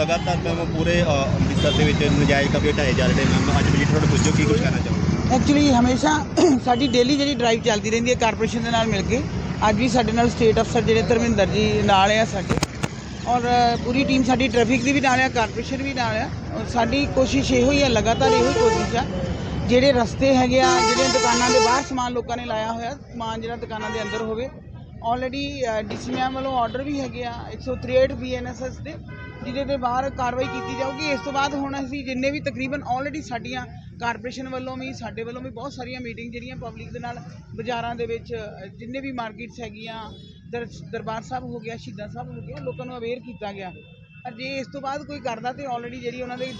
ਲਗਾਤਾਰ ਮੈਮ ਪੂਰੇ ਅ, ਅੰਮ੍ਰਿਤਸਰ ਦੇ ਵਿੱਚ ਨਜਾਇਜ਼ ਕਬਜ਼ੇ ਢਾਏ ਜਾ ਰਹੇ ਨੇ ਮੈਮ ਅੱਜ ਵਿਜੀਟ ਰੋਡ ਪੁੱਜੋ ਕੀ ਕੁਝ ਕਹਿਣਾ ਚਾਹੋਗੇ? ਐਕਚੁਅਲੀ ਹਮੇਸ਼ਾ ਸਾਡੀ ਡੇਲੀ ਜਿਹੜੀ ਡਰਾਈਵ ਚੱਲਦੀ ਰਹਿੰਦੀ ਹੈ ਕਾਰਪੋਰੇਸ਼ਨ ਦੇ ਨਾਲ ਮਿਲ ਕੇ ਅੱਜ ਵੀ ਸਾਡੇ ਨਾਲ ਸਟੇਟ ਅਫਸਰ ਜਿਹੜੇ ਧਰਮਿੰਦਰ ਜੀ ਨਾਲ ਆ ਸਾਡੇ। ਔਰ ਅ, ਪੂਰੀ ਟੀਮ ਸਾਡੀ ਟ੍ਰੈਫਿਕ ਦੀ ਵੀ ਨਾਲ ਆ ਕਾਰਪੋਰੇਸ਼ਨ ਵੀ ਨਾਲ ਆ। ਔਰ ਸਾਡੀ ਕੋਸ਼ਿਸ਼ ਇਹੋ ਹੀ ਆ ਲਗਾਤਾਰ ਇਹੋ ਹੀ ਕੋਸ਼ਿਸ਼ ਆ ਜਿਹੜੇ ਰਸਤੇ ਹੈਗੇ ਆ ਜਿਹੜੀਆਂ ਦੁਕਾਨਾਂ ਦੇ ਬਾਹਰ ਸਮਾਨ ਲੋਕਾਂ ਨੇ ਲਾਇਆ ਹੋਇਆ ਸਮਾਨ ਜਿਹੜਾ ਦੁਕਾਨਾਂ ਦੇ ਅੰਦਰ ਹੋਵੇ। ਆਲਰੇਡੀ ਡੀਸੀ ਮੈਮ ਵੱਲੋਂ ਆਰਡਰ ਵੀ ਹੈਗੇ ਆ 163 ਬੀਐਨਐਸਐਸ ਦੇ। ਜਿਹਦੇ ਦੇ ਬਾਹਰ ਕਾਰਵਾਈ ਕੀਤੀ ਜਾਊਗੀ। ਇਸ ਤੋਂ ਬਾਅਦ ਹੁਣ ਅਸੀਂ ਜਿੰਨੇ ਵੀ ਤਕਰੀਬਨ ਆਲਰੇਡੀ ਸਾਡੀਆਂ ਕਾਰਪੋਰੇਸ਼ਨ ਵੱਲੋਂ ਵੀ, ਸਾਡੇ ਵੱਲੋਂ ਵੀ ਬਹੁਤ ਸਾਰੀਆਂ ਮੀਟਿੰਗ ਜਿਹੜੀਆਂ ਪਬਲਿਕ ਦੇ ਨਾਲ ਬਾਜ਼ਾਰਾਂ ਦੇ ਵਿੱਚ, ਜਿੰਨੇ ਵੀ ਮਾਰਕੀਟਸ ਹੈਗੀਆਂ, ਦਰ, ਦਰਬਾਰ ਸਾਹਿਬ ਹੋ ਗਿਆ, ਸ਼ਹੀਦਾਂ ਸਾਹਿਬ ਹੋ ਗਿਆ ਲੋਕਾਂ ਨੂੰ ਅਵੇਅਰ ਕੀਤਾ ਗਿਆ। ਪਰ ਜੇ ਇਸ ਤੋਂ ਬਾਅਦ ਕੋਈ ਕਰਦਾ ਤੇ ਆਲਰੇਡੀ ਜਿਹੜੀ ਉਹਨਾਂ ਦੇ,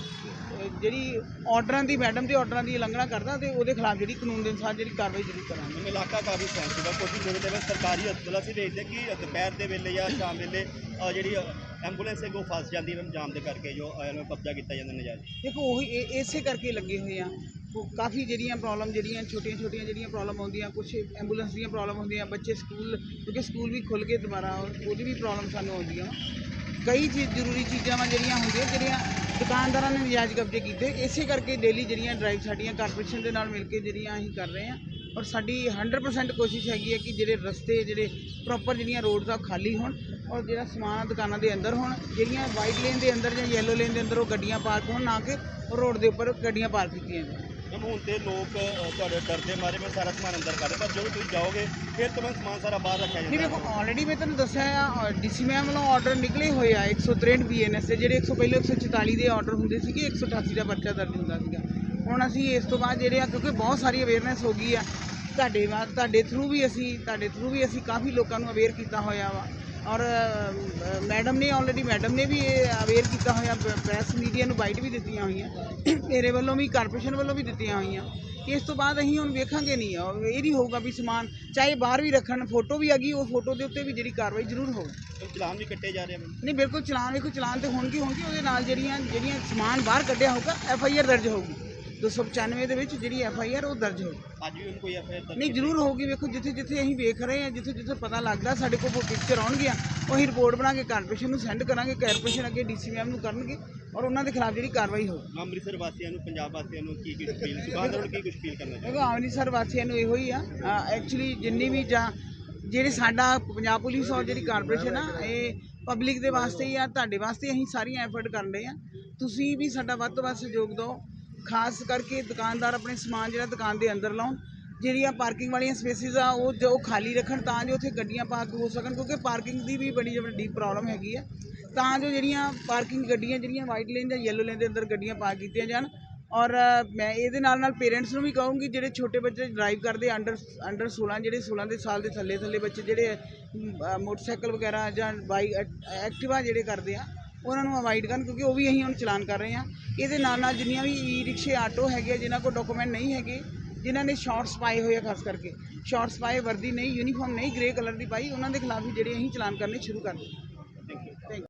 ਜਿਹੜੀ ਆਰਡਰਾਂ ਦੀ ਮੈਡਮ ਦੇ ਆਰਡਰਾਂ ਦੀ ਉਲੰਘਣਾ ਕਰਦਾ ਤੇ ਉਹਦੇ ਖਿਲਾਫ ਜਿਹੜੀ ਕਾਨੂੰਨ ਦੇ ਅਨੁਸਾਰ ਜਿਹੜੀ ਕਾਰਵਾਈ ਜ਼ਰੂਰ ਕਰਾਂਗੇ। ਇਲਾਕਾ ਕਾਫੀ ਸੈਂਸਿਟਿਵ ਹੈ ਕੋਸ਼ਿਸ਼ ਦੇ ਸਰਕਾਰੀ ਹਸਪਤਾਲ ਅਸੀਂ ਦੇਖਦੇ ਕਿ ਦੁਪਹਿਰ ਦੇ ਵੇਲੇ ਜਾਂ ਸ਼ਾਮ ਵੇਲੇ ਜਿਹੜੀ ਐਂਬੂਲੈਂਸ ਹੈ ਫਸ ਜਾਂਦੀ ਹੈ ਜਾਮ ਦੇ ਕਰਕੇ ਜੋ ਅ, ਕਬਜ਼ਾ ਕੀਤਾ ਜਾਂਦਾ ਨਜਾਇਜ਼। ਦੇਖੋ ਉਹੀ ਇਹ- ਇਸੇ ਕਰਕੇ ਲੱਗੇ ਹੋਏ ਆ। ਉਹ ਕਾਫੀ ਜਿਹੜੀਆਂ ਪ੍ਰੋਬਲਮ ਜਿਹੜੀਆਂ ਛੋਟੀਆਂ ਛੋਟੀਆਂ ਜਿਹੜੀਆਂ ਪ੍ਰੋਬਲਮ ਆਉਂਦੀਆਂ ਕੁਝ ਐਂਬੂਲੈਂਸ ਦੀਆਂ ਪ੍ਰੋਬਲਮ ਹੁੰਦੀਆਂ ਬੱਚੇ ਸਕੂਲ ਕਿਉਂਕਿ ਸਕੂਲ ਵੀ ਖੁੱਲ ਕੇ ਦੁਬਾਰਾ ਔਰ ਉਹਦੀ ਵੀ ਪ੍ਰੋਬਲਮ ਸਾਨੂੰ ਆਉਂਦੀਆਂ। ਵਾ ਕਈ ਚੀਜ਼ ਜ਼ਰੂਰੀ ਚੀਜ਼ਾਂ ਵਾ ਜਿਹੜੀਆਂ ਹੁੰਦੀਆਂ ਜਿਹੜੀਆਂ ਦੁਕਾਨਦਾਰਾਂ ਨੇ ਨਜਾਇਜ਼ ਕਬਜ਼ੇ ਕੀਤੇ। ਇਸੇ ਕਰਕੇ ਡੇਲੀ ਜਿਹੜੀਆਂ ਡਰਾਈਵ ਸਾਡੀਆਂ ਕਾਰਪੋਰੇਸ਼ਨ ਦੇ ਨਾਲ ਮਿਲ ਕੇ ਜਿਹੜੀਆਂ ਅਸੀਂ ਕਰ ਰਹੇ ਹਾਂ ਔਰ ਸਾਡੀ 100% ਕੋਸ਼ਿਸ਼ ਹੈਗੀ ਹੈ ਕਿ ਜਿਹੜੇ ਰਸਤੇ ਜਿਹੜੇ ਪ੍ਰੋਪਰ ਜਿਹੜੀਆਂ ਰੋਡਸ ਆ ਉਹ ਖਾਲੀ ਹੋਣ। ਔਰ ਜਿਹੜਾ ਸਮਾਨ ਦੁਕਾਨਾਂ ਦੇ ਅੰਦਰ ਹੋਣ ਜਿਹੜੀਆਂ ਵਾਈਟ ਲੇਨ ਦੇ ਅੰਦਰ ਜਾਂ ਯੈਲੋ ਲੇਨ ਦੇ ਅੰਦਰ ਉਹ ਗੱਡੀਆਂ ਪਾਰਕ ਹੋਣ ਨਾ ਕਿ ਰੋਡ ਦੇ ਉੱਪਰ ਗੱਡੀਆਂ ਪਾਰਕ ਕੀਤੀਆਂ ਜਾਣ। ਮੈਮ ਹੁਣ ਤੇ ਲੋਕ ਅ, ਤੁਹਾਡੇ ਡਰ ਦੇ ਮਾਰੇ ਮੈਂ ਸਾਰਾ ਸਮਾਨ ਅੰਦਰ ਕਰ ਰਹੇ ਪਰ ਜਦੋਂ ਤੁਸੀਂ ਜਾਓਗੇ ਫਿਰ ਤਾਂ ਮੈਂ ਸਮਾਨ ਸਾਰਾ ਬਾਹਰ ਰੱਖਿਆ ਨਹੀਂ ਜਾਂਦਾ। ਦੇਖੋ ਆਲਰੇਡੀ ਮੈਂ ਤੁਹਾਨੂੰ ਦੱਸਿਆ ਆ ਡੀਸੀ ਮੈਮ ਵੱਲੋਂ ਆਰਡਰ ਨਿਕਲੇ ਹੋਏ ਆ 163 ਬੀਐਨਐਸ ਦੇ ਜਿਹੜੇ 100 ਪਹਿਲੇ 144 ਦੇ ਆਰਡਰ ਹੁੰਦੇ ਸੀਗੇ 188 ਦਾ ਪਰਚਾ ਦਰਜ ਹੁੰਦਾ ਸੀਗਾ। ਹੁਣ ਅਸੀਂ ਇਸ ਤੋਂ ਬਾਅਦ ਜਿਹੜੇ ਆ ਕਿਉਂਕਿ ਬਹੁਤ ਸਾਰੀ ਅਵੇਅਰਨੈਸ ਹੋ ਗਈ ਆ ਤੁਹਾਡੇ ਵਾ ਤੁਹਾਡੇ ਥਰੂ ਵੀ ਅਸੀਂ ਤੁਹਾਡੇ ਥਰੂ ਵੀ ਅਸੀਂ ਕਾਫੀ ਲੋਕਾਂ ਨੂੰ ਅਵੇਅਰ ਕੀਤਾ ਹੋਇਆ ਵਾ। ਔਰ ਮੈਡਮ ਨੇ ਆਲਰੇਡੀ ਮੈਡਮ ਨੇ ਵੀ ਇਹ ਅਵੇਅਰ ਕੀਤਾ ਹੋਇਆ ਪ੍ਰੈਸ ਮੀਡੀਆ ਨੂੰ ਬਾਈਟ ਵੀ ਦਿੱਤੀਆਂ ਹੋਈਆਂ। ਮੇਰੇ ਵੱਲੋਂ ਵੀ ਕਾਰਪੋਰੇਸ਼ਨ ਵੱਲੋਂ ਵੀ ਦਿੱਤੀਆਂ ਹੋਈਆਂ। ਇਸ ਤੋਂ ਬਾਅਦ ਅਸੀਂ ਹੁਣ ਵੇਖਾਂਗੇ ਨਹੀਂ ਇਹ ਨਹੀਂ ਹੋਊਗਾ ਵੀ ਸਮਾਨ ਚਾਹੇ ਬਾਹਰ ਵੀ ਰੱਖਣ ਫੋਟੋ ਵੀ ਹੈਗੀ ਉਹ ਫੋਟੋ ਦੇ ਉੱਤੇ ਵੀ ਜਿਹੜੀ ਕਾਰਵਾਈ ਜ਼ਰੂਰ ਮੈਮ ਚਲਾਨ ਵੀ ਕੱਟੇ ਜਾ ਰਹੇ ਮੈਮ ਨਹੀਂ ਬਿਲਕੁਲ ਚਲਾਨ ਵੇਖੋ ਚਲਾਨ ਤੇ ਹੋਣਗੇ ਹੋਣਗੇ ਉਹਦੇ ਨਾਲ ਜਿਹੜੀਆਂ ਜਿਹੜੀਆਂ ਸਮਾਨ ਬਾਹਰ ਕੱਢਿਆ ਹੋਊਗਾ ਐਫ ਆਈ ਆਰ ਦਰਜ ਹੋਊਗੀ। 295 ਦੇ ਵਿੱਚ ਜਿਹੜੀ ਐਫ ਆਈ ਆਰ ਉਹ ਦਰਜ ਹੋਊਗੀ ਅੱਜ ਵੀ ਕੋਈ ਐਫਆਈਆਰ ਨਹੀਂ ਜ਼ਰੂਰ ਹੋਊਗੀ। ਵੇਖੋ ਜਿੱਥੇ ਜਿੱਥੇ ਅਸੀਂ ਵੇਖ ਰਹੇ ਹਾਂ ਜਿੱਥੇ ਜਿੱਥੇ ਪਤਾ ਲੱਗਦਾ ਸਾਡੇ ਕੋਲ ਉਹ ਪਿਕਚਰ ਆਉਣਗੀਆਂ ਉਹ ਰਿਪੋਰਟ ਬਣਾ ਕੇ ਕਾਰਪੋਰੇਸ਼ਨ ਨੂੰ ਸੈਂਡ ਕਰਾਂਗੇ ਕਾਰਪੋਰੇਸ਼ਨ ਅੱਗੇ ਡੀਸੀ ਮੈਮ ਨੂੰ ਕਰਨਗੇ ਔਰ ਉਹਨਾਂ ਦੇ ਖਿਲਾਫ ਜਿਹੜੀ ਕਾਰਵਾਈ ਹੋਊਗੀ ਅੰਮ੍ਰਿਤਸਰ ਵਾਸੀਆਂ ਨੂੰ ਪੰਜਾਬ ਵਾਸੀਆਂ ਨੂੰ ਕੀ ਕੀ ਅਪੀਲ ਦੁਕਾਨਦਾਰਾਂ ਨੂੰ ਕੀ ਕੁਝ ਅਪੀਲ ਕਰਨਾ ਚਾਹੁੰਦੇ ਦੇਖੋ ਅੰਮ੍ਰਿਤਸਰ ਵਾਸੀਆਂ ਨੂੰ ਇਹੋ ਹੀ ਆ। ਐਕਚੁਅਲੀ ਜਿੰਨੀ ਵੀ ਜਾਂ ਜਿਹੜੇ ਸਾਡਾ ਪੰਜਾਬ ਪੁਲਿਸ ਔਰ ਜਿਹੜੀ ਕਾਰਪੋਰੇਸ਼ਨ ਆ ਇਹ ਪਬਲਿਕ ਦੇ ਵਾਸਤੇ ਹੀ ਆ ਤੁਹਾਡੇ ਵਾਸਤੇ ਅਸੀਂ ਸਾਰੀਆਂ ਐਫਰਟ ਕਰਨ ਰਹੇ ਆ। ਤੁਸੀਂ ਵੀ ਸਾਡਾ ਵੱਧ ਤੋਂ ਵੱਧ ਸਹਿਯੋਗ ਦਿਓ। ਖਾਸ ਕਰਕੇ ਦੁਕਾਨਦਾਰ ਆਪਣੇ ਸਮਾਨ ਜਿਹੜਾ ਦੁਕਾਨ ਦੇ ਅੰਦਰ ਲਾਉਣ, ਜਿਹੜੀਆਂ ਪਾਰਕਿੰਗ ਵਾਲੀਆਂ ਸਪੇਸਿਸ ਆ, ਉਹ ਜੋ ਖਾਲੀ ਰੱਖਣ ਤਾਂ ਜੋ ਉੱਥੇ ਗੱਡੀਆਂ ਪਾਰਕ ਹੋ ਸਕਣ, ਕਿਉਂਕਿ ਪਾਰਕਿੰਗ ਦੀ ਵੀ ਬੜੀ ਵੱਡੀ ਪ੍ਰੋਬਲਮ ਹੈਗੀ ਆ। ਤਾਂ ਜੋ ਜਿਹੜੀਆਂ ਪਾਰਕਿੰਗ ਗੱਡੀਆਂ ਜਿਹੜੀਆਂ ਵਾਈਟ ਲੇਨ ਜਾਂ ਯੈਲੋ ਲੇਨ ਦੇ ਅੰਦਰ ਗੱਡੀਆਂ ਪਾਰਕ ਕੀਤੀਆਂ ਜਾਣ ਔਰ ਮੈਂ ਇਹਦੇ ਨਾਲ ਨਾਲ ਪੇਰੈਂਟਸ ਨੂੰ ਵੀ ਕਹੂੰਗੀ, ਜਿਹੜੇ ਛੋਟੇ ਬੱਚੇ ਡਰਾਈਵ ਕਰਦੇ ਅੰਡਰ ਅੰਡਰ 16 ਜਿਹੜੇ 16 ਦੇ ਸਾਲ ਦੇ ਥੱਲੇ ਥੱਲੇ ਬੱਚੇ ਜਿਹੜੇ ਮੋਟਰਸਾਈਕਲ ਵਗੈਰਾ ਜਾਂ ਬਾਈਕ ਐਕਟਿਵਾ ਜਿਹੜੇ ਕਰਦੇ ਆ ਉਹਨਾਂ ਨੂੰ ਅਵਾਇਡ ਕਰਨ ਕਿਉਂਕਿ ਉਹ ਵੀ ਅਸੀਂ ਹੁਣ ਚਲਾਨ ਕਰ ਰਹੇ ਹਾਂ। ਇਹਦੇ ਨਾਲ ਨਾਲ ਜਿੰਨੀਆਂ ਵੀ ਈ ਰਿਕਸ਼ੇ ਆਟੋ ਹੈਗੇ ਆ, ਜਿਨ੍ਹਾਂ ਕੋਲ ਡਾਕੂਮੈਂਟ ਨਹੀਂ ਹੈਗੇ ਜਿਨ੍ਹਾਂ ਨੇ ਸ਼ਾਰਟਸ ਪਾਏ ਹੋਏ ਆ ਖਾਸ ਕਰਕੇ ਸ਼ਾਰਟਸ ਪਾਏ ਵਰਦੀ ਨਹੀਂ ਯੂਨੀਫਾਰਮ ਨਹੀਂ ਗ੍ਰੇ ਕਲਰ ਦੀ ਪਾਈ ਉਹਨਾਂ ਦੇ ਖਿਲਾਫ ਵੀ ਜਿਹੜੇ ਅਸੀਂ ਚਲਾਨ ਕਰਨੇ ਸ਼ੁਰੂ ਕਰ ਦਿੱਤੇ।